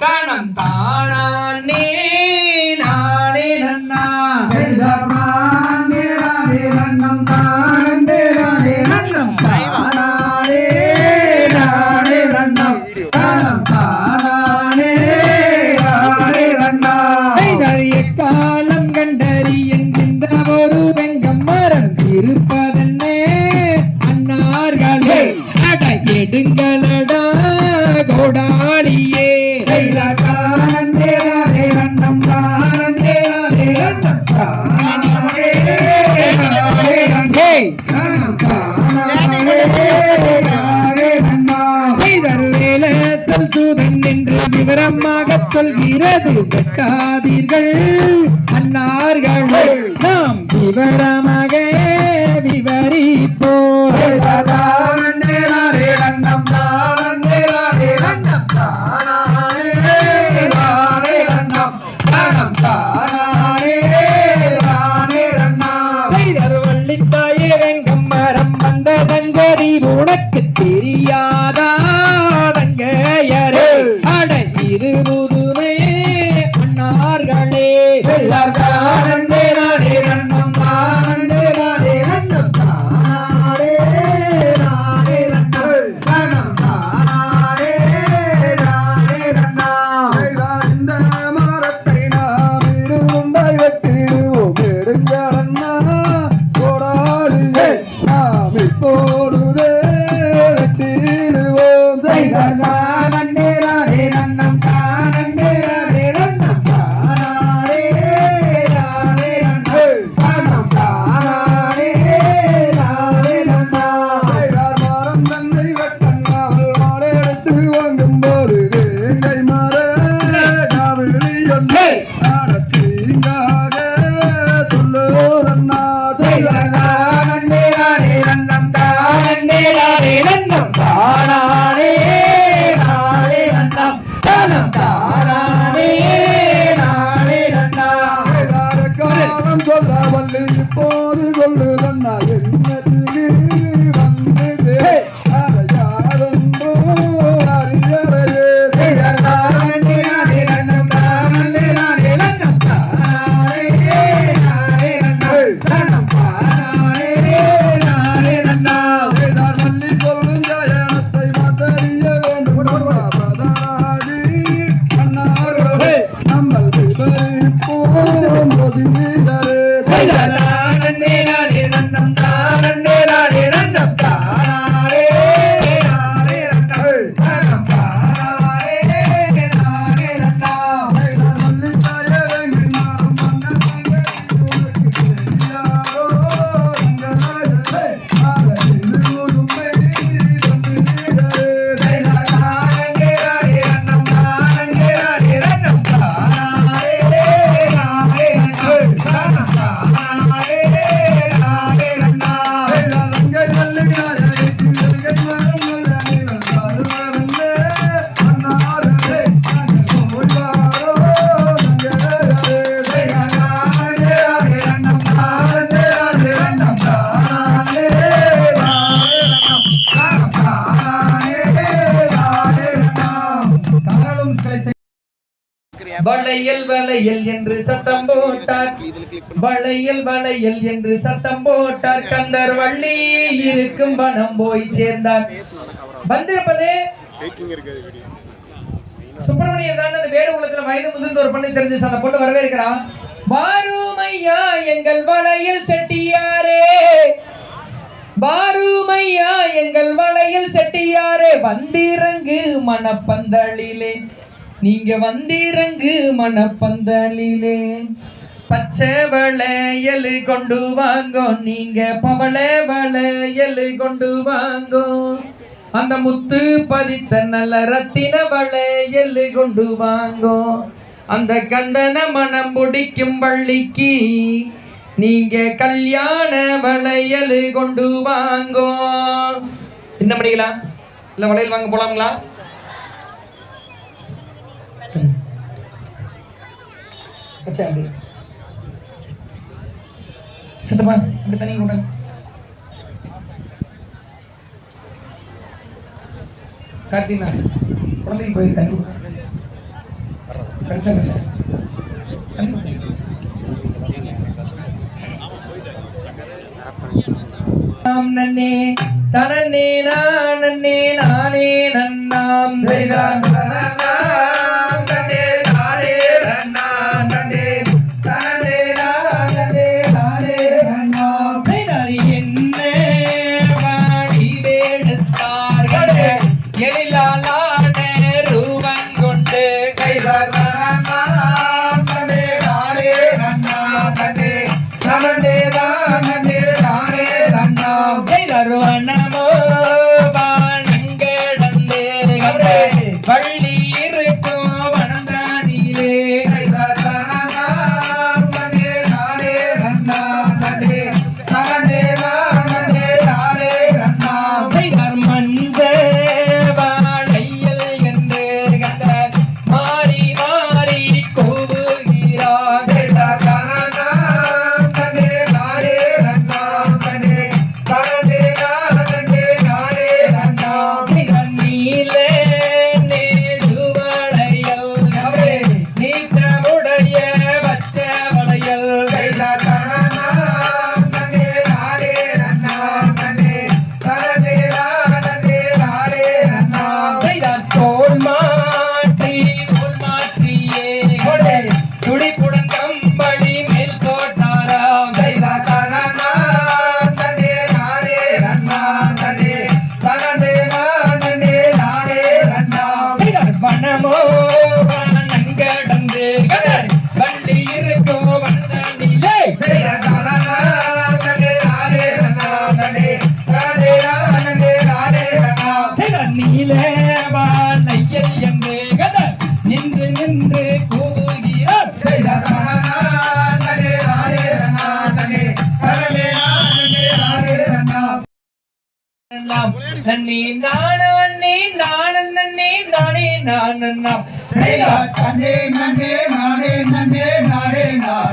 கணம் தானே சூதன் என்று விவரமாக சொல்கிறது. வெட்டாதீர்கள் அன்னார்கள் நாம் விவரமாக நன்னம் வளையல் வளையல் என்று சத்தம் போட்டார். வளையல் வளையல் என்று சத்தம் போட்டார். கந்தர் வள்ளி இருக்கும் வனம் போய் சேர்ந்தார். வந்திருப்பது சுப்பிரமணியன் தான். அந்த வேடு உலகத்துல வயது முதிர்ந்த ஒரு பண்ணி தெரிஞ்சு அந்த பொண்ணு வரவேற்கிறான். வாருமையா எங்கள் வளையல் செட்டியாரே. வாருமையா எங்கள் வளையல் செட்டியாரே. வந்திறங்கு மணப்பந்தலிலே. நீங்க வந்திறங்கு மணப்பந்தலிலே பச்சை வளையல் கொண்டு வாங்கோ நீங்க பவளை வளையல் கொண்டு வாங்கோ. அந்த முத்து பறித்த நல்ல ரத்தின வளையல் கொண்டு வாங்கோ. அந்த கந்தன மனம் முடிக்கும் வள்ளிக்கு நீங்க கல்யாண வளையல் கொண்டு வாங்கோ. என்ன பண்ணிக்கலாம் இல்ல வளையல் வாங்க போலாங்களா வச்சு அப்படி. சித்தப்பா அப்படி தண்ணி விடுங்க கார்த்தினா குழந்தைக்கு போய் தண்ணி கடைசா நன்னே தனன்னே நானே நானே நன்னாம். நீ நானவன் நீ நானன் நன்னே நானே நானன் நாம். நானே நானே நானே நானே நானே.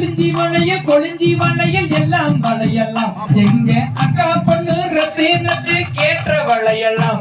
கொழிஞ்சி வளையல் கொழிஞ்சி வளையல் எல்லாம் வளையலாம். எங்க அக்கா பொண்ணு ரத்தினத்து கேட்ட வளையலாம்.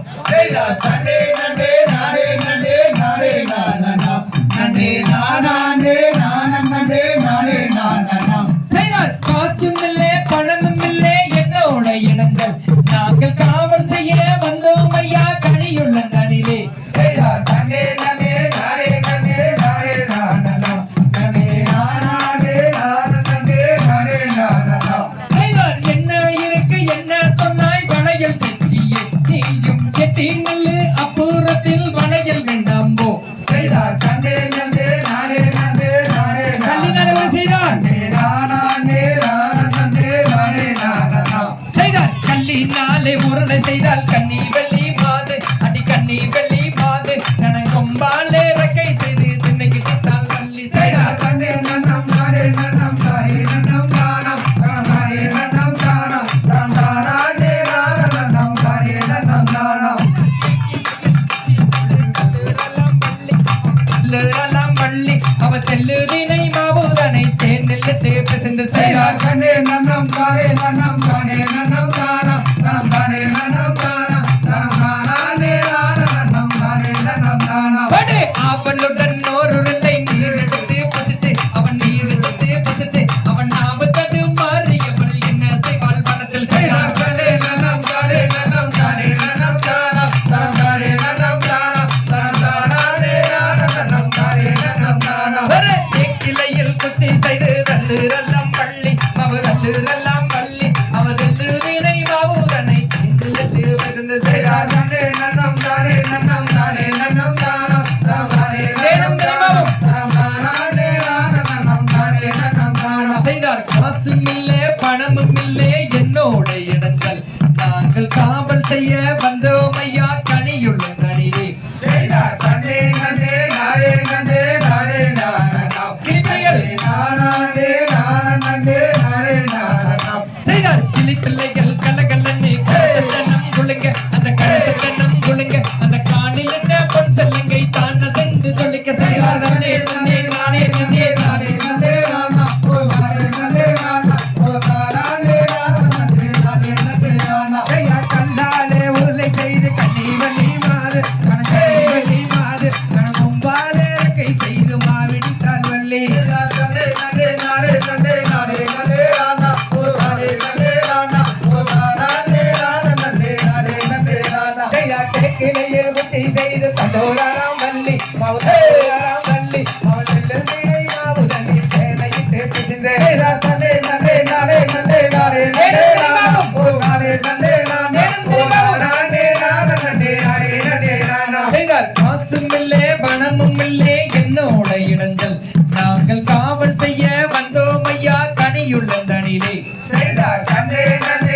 நாங்கள் காவல் செய்ய வந்தோம் ஐயா கனியுள்ள தனிலே. செய்தார். நன்னே